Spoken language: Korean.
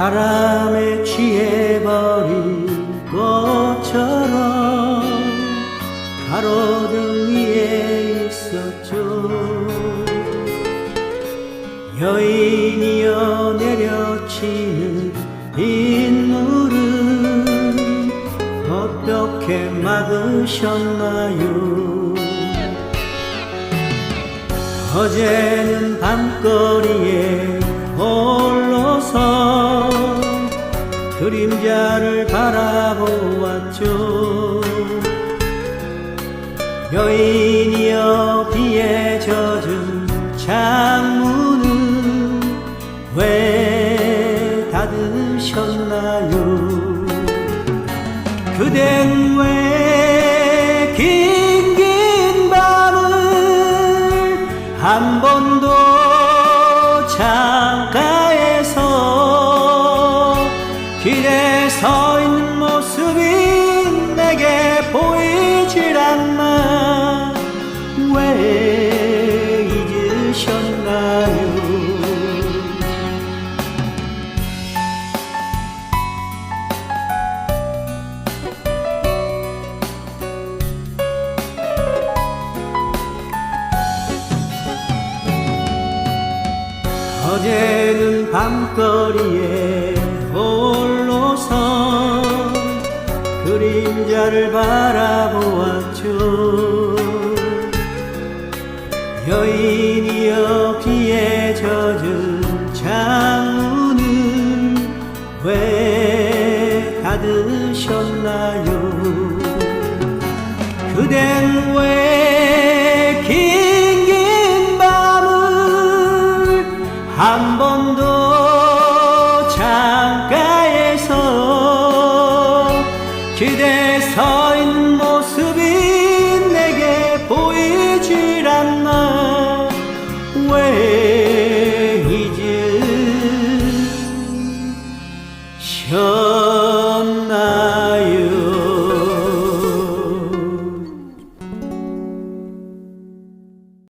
바람에 취해버린 것처럼 가로등 위에 있었죠. 여인이여 내려치는 빗물은 어떻게 막으셨나요? 어제는 밤거리에 그림자를 바라보았죠. 여인이여 비에 젖은 창문은 왜 닫으셨나요? 그댄 왜 긴긴 밤을 한번 왜 잊으셨나요? 어제는 밤거리에 홀로서 그림자를 바라보았 받으셨나요? 그댄 왜 긴긴 밤을 한 번도 창가에서 기대 서 있는